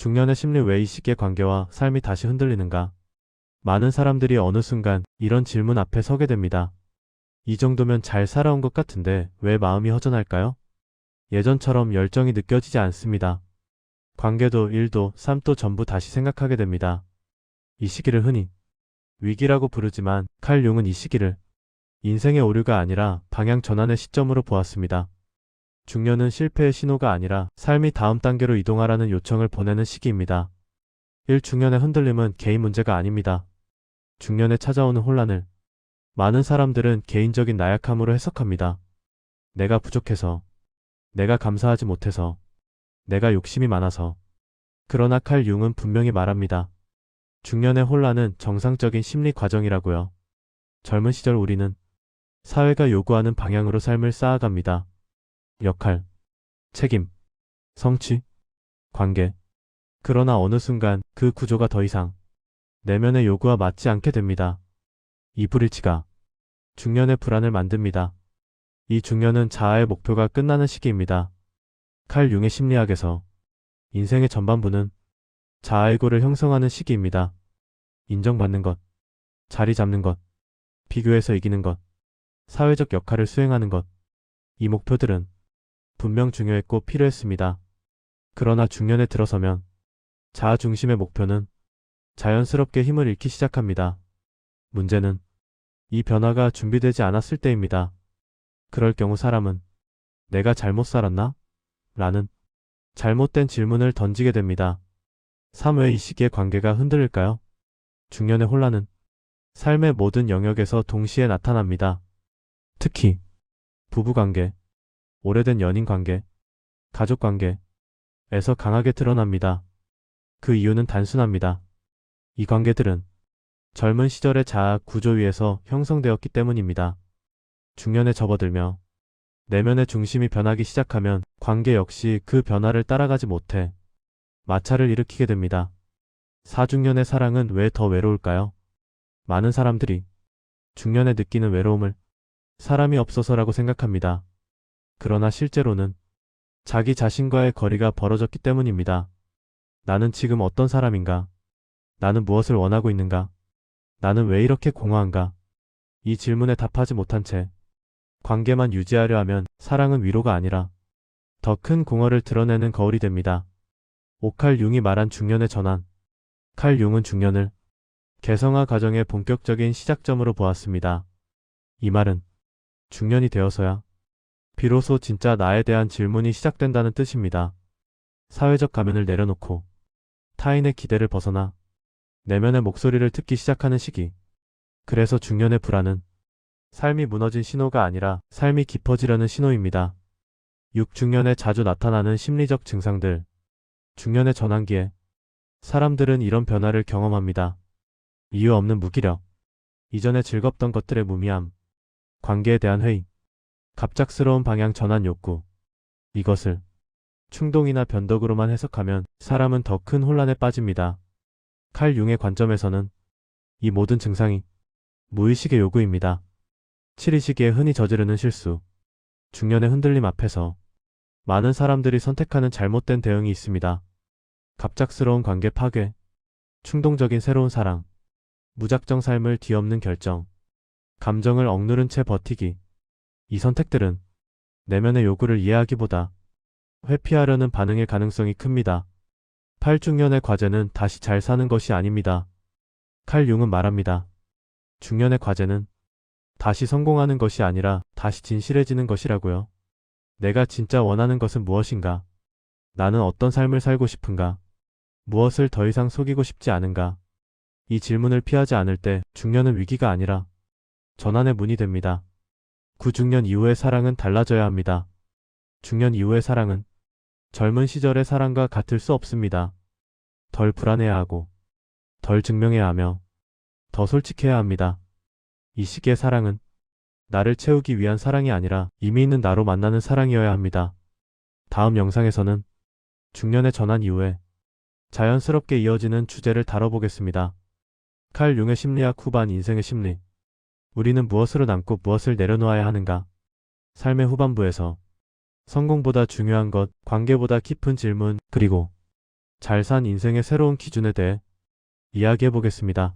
중년의 심리 왜이 시기의 관계와 삶이 다시 흔들리는가? 많은 사람들이 어느 순간 이런 질문 앞에 서게 됩니다. 이 정도면 잘 살아온 것 같은데 왜 마음이 허전할까요? 예전처럼 열정이 느껴지지 않습니다. 관계도 일도 삶도 전부 다시 생각하게 됩니다. 이 시기를 흔히 위기라고 부르지만 칼 융은 이 시기를 인생의 오류가 아니라 방향 전환의 시점으로 보았습니다. 중년은 실패의 신호가 아니라 삶이 다음 단계로 이동하라는 요청을 보내는 시기입니다. 1 중년의 흔들림은 개인 문제가 아닙니다. 중년에 찾아오는 혼란을 많은 사람들은 개인적인 나약함으로 해석합니다. 내가 부족해서, 내가 감사하지 못해서, 내가 욕심이 많아서. 그러나 칼 융은 분명히 말합니다. 중년의 혼란은 정상적인 심리 과정이라고요. 젊은 시절 우리는 사회가 요구하는 방향으로 삶을 쌓아갑니다. 역할, 책임, 성취, 관계. 그러나 어느 순간 그 구조가 더 이상 내면의 요구와 맞지 않게 됩니다. 이 불일치가 중년의 불안을 만듭니다. 이 중년은 자아의 목표가 끝나는 시기입니다. 칼 융의 심리학에서 인생의 전반부는 자아의고를 형성하는 시기입니다. 인정받는 것, 자리 잡는 것, 비교해서 이기는 것, 사회적 역할을 수행하는 것. 이 목표들은 분명 중요했고 필요했습니다. 그러나 중년에 들어서면 자아 중심의 목표는 자연스럽게 힘을 잃기 시작합니다. 문제는 이 변화가 준비되지 않았을 때입니다. 그럴 경우 사람은 내가 잘못 살았나? 라는 잘못된 질문을 던지게 됩니다. 3회 이 시기의 관계가 흔들릴까요? 중년의 혼란은 삶의 모든 영역에서 동시에 나타납니다. 특히 부부관계, 오래된 연인 관계, 가족 관계에서 강하게 드러납니다. 그 이유는 단순합니다. 이 관계들은 젊은 시절의 자아 구조 위에서 형성되었기 때문입니다. 중년에 접어들며 내면의 중심이 변하기 시작하면 관계 역시 그 변화를 따라가지 못해 마찰을 일으키게 됩니다. 4중년의 사랑은 왜 더 외로울까요? 많은 사람들이 중년에 느끼는 외로움을 사람이 없어서라고 생각합니다. 그러나 실제로는 자기 자신과의 거리가 벌어졌기 때문입니다. 나는 지금 어떤 사람인가? 나는 무엇을 원하고 있는가? 나는 왜 이렇게 공허한가? 이 질문에 답하지 못한 채 관계만 유지하려 하면 사랑은 위로가 아니라 더 큰 공허를 드러내는 거울이 됩니다. 오칼 융이 말한 중년의 전환. 칼 융은 중년을 개성화 과정의 본격적인 시작점으로 보았습니다. 이 말은 중년이 되어서야 비로소 진짜 나에 대한 질문이 시작된다는 뜻입니다. 사회적 가면을 내려놓고 타인의 기대를 벗어나 내면의 목소리를 듣기 시작하는 시기. 그래서 중년의 불안은 삶이 무너진 신호가 아니라 삶이 깊어지려는 신호입니다. 6중년에 자주 나타나는 심리적 증상들. 중년의 전환기에 사람들은 이런 변화를 경험합니다. 이유 없는 무기력, 이전에 즐겁던 것들의 무미함, 관계에 대한 회의, 갑작스러운 방향 전환 욕구. 이것을 충동이나 변덕으로만 해석하면 사람은 더 큰 혼란에 빠집니다. 칼 융의 관점에서는 이 모든 증상이 무의식의 요구입니다. 7위 시기에 흔히 저지르는 실수, 중년의 흔들림 앞에서 많은 사람들이 선택하는 잘못된 대응이 있습니다. 갑작스러운 관계 파괴, 충동적인 새로운 사랑, 무작정 삶을 뒤엎는 결정, 감정을 억누른 채 버티기. 이 선택들은 내면의 요구를 이해하기보다 회피하려는 반응의 가능성이 큽니다. 8중년의 과제는 다시 잘 사는 것이 아닙니다. 칼 융은 말합니다. 중년의 과제는 다시 성공하는 것이 아니라 다시 진실해지는 것이라고요. 내가 진짜 원하는 것은 무엇인가? 나는 어떤 삶을 살고 싶은가? 무엇을 더 이상 속이고 싶지 않은가? 이 질문을 피하지 않을 때 중년은 위기가 아니라 전환의 문이 됩니다. 9중년 이후의 사랑은 달라져야 합니다. 중년 이후의 사랑은 젊은 시절의 사랑과 같을 수 없습니다. 덜 불안해야 하고, 덜 증명해야 하며, 더 솔직해야 합니다. 이 시기의 사랑은 나를 채우기 위한 사랑이 아니라 이미 있는 나로 만나는 사랑이어야 합니다. 다음 영상에서는 중년의 전환 이후에 자연스럽게 이어지는 주제를 다뤄보겠습니다. 칼 융의 심리학 후반 인생의 심리. 우리는 무엇으로 남고 무엇을 내려놓아야 하는가? 삶의 후반부에서 성공보다 중요한 것, 관계보다 깊은 질문, 그리고 잘 산 인생의 새로운 기준에 대해 이야기해 보겠습니다.